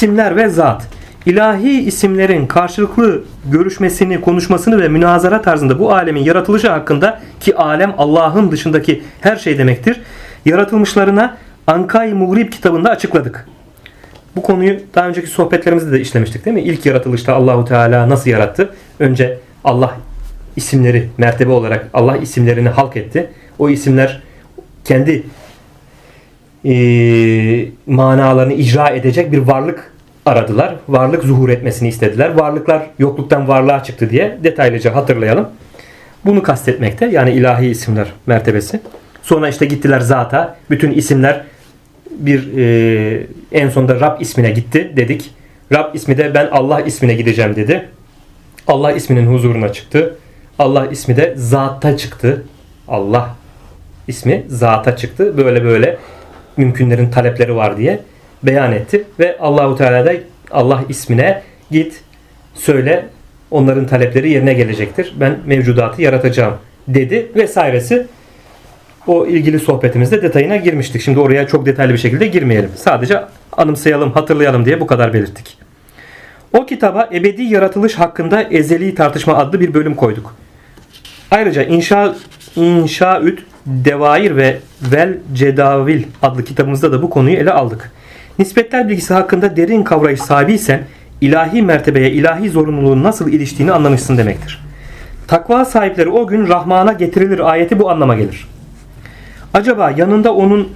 isimler ve zat. İlahi isimlerin karşılıklı görüşmesini, konuşmasını ve münazara tarzında bu alemin yaratılışı hakkında ki alem Allah'ın dışındaki her şey demektir. Yaratılmışlarına Ankay Mugrib kitabında açıkladık. Bu konuyu daha önceki sohbetlerimizde de işlemiştik değil mi? İlk yaratılışta Allahu Teala nasıl yarattı? Önce Allah isimleri mertebe olarak Allah isimlerini halk etti. O isimler kendi e, manalarını icra edecek bir varlık aradılar. Varlık zuhur etmesini istediler. Varlıklar yokluktan varlığa çıktı diye detaylıca hatırlayalım. Bunu kastetmekte. Yani ilahi isimler mertebesi. Sonra işte gittiler zata. Bütün isimler bir e, en sonunda Rab ismine gitti dedik. Rab ismi de ben Allah ismine gideceğim dedi. Allah isminin huzuruna çıktı. Allah ismi de zatta çıktı. Allah ismi zata çıktı. Böyle böyle mümkünlerin talepleri var diye beyan etti ve Allahu Teala da Allah ismine git söyle onların talepleri yerine gelecektir. Ben mevcudatı yaratacağım dedi vesairesi. O ilgili sohbetimizde detayına girmiştik. Şimdi oraya çok detaylı bir şekilde girmeyelim. Sadece anımsayalım, hatırlayalım diye bu kadar belirttik. O kitaba ebedi yaratılış hakkında ezeli tartışma adlı bir bölüm koyduk. Ayrıca İnşa İnşaüt Devair ve Vel Cedavil adlı kitabımızda da bu konuyu ele aldık. Nispetler bilgisi hakkında derin kavrayış sahibiysen ilahi mertebeye ilahi zorunluluğun nasıl iliştiğini anlamışsın demektir. Takva sahipleri o gün Rahman'a getirilir ayeti bu anlama gelir. Acaba yanında onun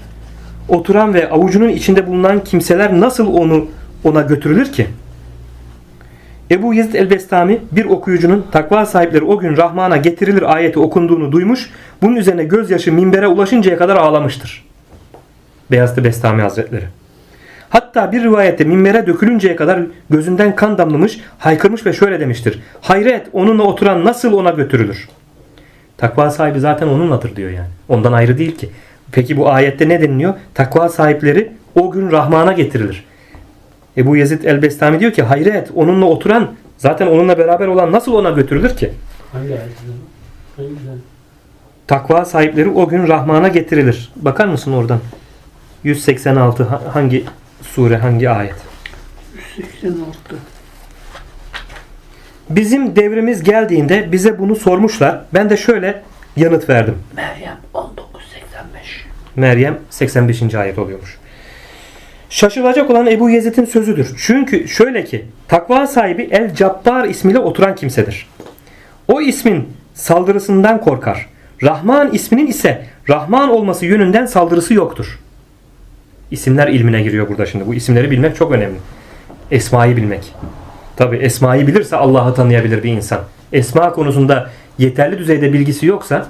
oturan ve avucunun içinde bulunan kimseler nasıl onu ona götürülür ki? Ebu Yezid el-Bestami bir okuyucunun takva sahipleri o gün Rahman'a getirilir ayeti okunduğunu duymuş. Bunun üzerine gözyaşı minbere ulaşıncaya kadar ağlamıştır. Beyazıt Bestami Hazretleri. Hatta bir rivayette minbere dökülünceye kadar gözünden kan damlamış, haykırmış ve şöyle demiştir. Hayret onunla oturan nasıl ona götürülür? Takva sahibi zaten onunladır diyor yani. Ondan ayrı değil ki. Peki bu ayette ne deniliyor? Takva sahipleri o gün Rahman'a getirilir. Ebu Yezid el-Bestami diyor ki hayret onunla oturan zaten onunla beraber olan nasıl ona götürülür ki? Takva sahipleri o gün Rahman'a getirilir. Bakar mısın oradan? 186 ha- hangi sure hangi ayet? 86. Bizim devrimiz geldiğinde bize bunu sormuşlar. Ben de şöyle yanıt verdim. Meryem 1985. Meryem 85. ayet oluyormuş. Şaşılacak olan Ebu Yezid'in sözüdür. Çünkü şöyle ki takva sahibi El Cabbar ismiyle oturan kimsedir. O ismin saldırısından korkar. Rahman isminin ise Rahman olması yönünden saldırısı yoktur. İsimler ilmine giriyor burada şimdi. Bu isimleri bilmek çok önemli. Esmayı bilmek. Tabi esmayı bilirse Allah'ı tanıyabilir bir insan. Esma konusunda yeterli düzeyde bilgisi yoksa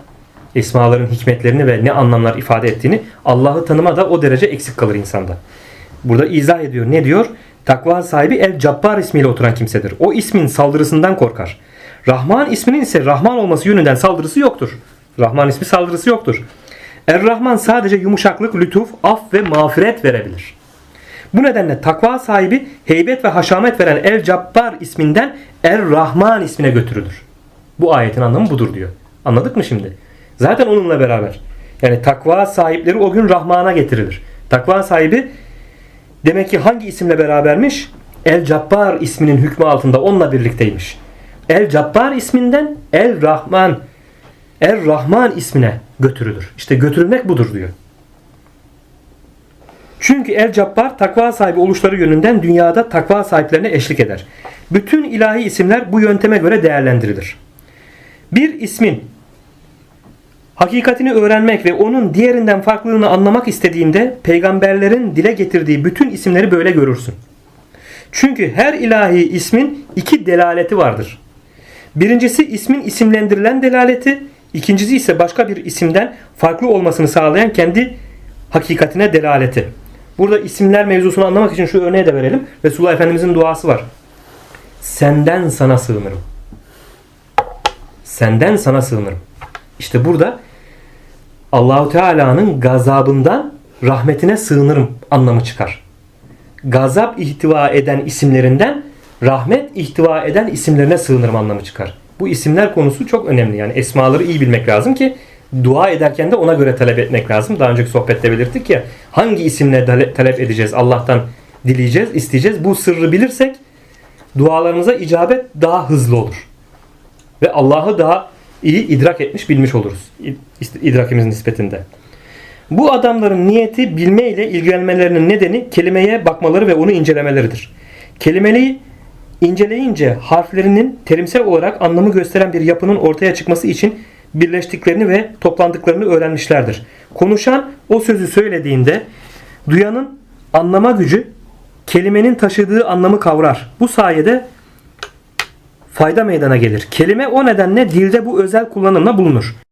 esmaların hikmetlerini ve ne anlamlar ifade ettiğini Allah'ı tanıma da o derece eksik kalır insanda. Burada izah ediyor. Ne diyor? Takva sahibi El Cabbar ismiyle oturan kimsedir. O ismin saldırısından korkar. Rahman isminin ise Rahman olması yönünden saldırısı yoktur. Rahman ismi saldırısı yoktur. Er-Rahman sadece yumuşaklık, lütuf, af ve mağfiret verebilir. Bu nedenle takva sahibi heybet ve haşamet veren El Cabbar isminden Er-Rahman ismine götürülür. Bu ayetin anlamı budur diyor. Anladık mı şimdi? Zaten onunla beraber. Yani takva sahipleri o gün Rahman'a getirilir. Takva sahibi demek ki hangi isimle berabermiş? El Cabbar isminin hükmü altında onunla birlikteymiş. El Cabbar isminden El Rahman Er Rahman ismine götürülür. İşte götürülmek budur diyor. Çünkü El Cabbar takva sahibi oluşları yönünden dünyada takva sahiplerine eşlik eder. Bütün ilahi isimler bu yönteme göre değerlendirilir. Bir ismin hakikatini öğrenmek ve onun diğerinden farklılığını anlamak istediğinde peygamberlerin dile getirdiği bütün isimleri böyle görürsün. Çünkü her ilahi ismin iki delaleti vardır. Birincisi ismin isimlendirilen delaleti, ikincisi ise başka bir isimden farklı olmasını sağlayan kendi hakikatine delaleti. Burada isimler mevzusunu anlamak için şu örneği de verelim. Resulullah Efendimizin duası var. Senden sana sığınırım. Senden sana sığınırım. İşte burada Allahu Teala'nın gazabından rahmetine sığınırım anlamı çıkar. Gazap ihtiva eden isimlerinden rahmet ihtiva eden isimlerine sığınırım anlamı çıkar. Bu isimler konusu çok önemli. Yani esmaları iyi bilmek lazım ki dua ederken de ona göre talep etmek lazım. Daha önceki sohbette belirttik ya hangi isimle tale- talep edeceğiz Allah'tan dileyeceğiz, isteyeceğiz. Bu sırrı bilirsek dualarımıza icabet daha hızlı olur. Ve Allah'ı daha iyi idrak etmiş, bilmiş oluruz. İd- idrakimiz nispetinde. Bu adamların niyeti bilme ile ilgilenmelerinin nedeni kelimeye bakmaları ve onu incelemeleridir. Kelimeyi inceleyince harflerinin terimsel olarak anlamı gösteren bir yapının ortaya çıkması için birleştiklerini ve toplandıklarını öğrenmişlerdir. Konuşan o sözü söylediğinde duyanın anlama gücü kelimenin taşıdığı anlamı kavrar. Bu sayede fayda meydana gelir. Kelime o nedenle dilde bu özel kullanımla bulunur.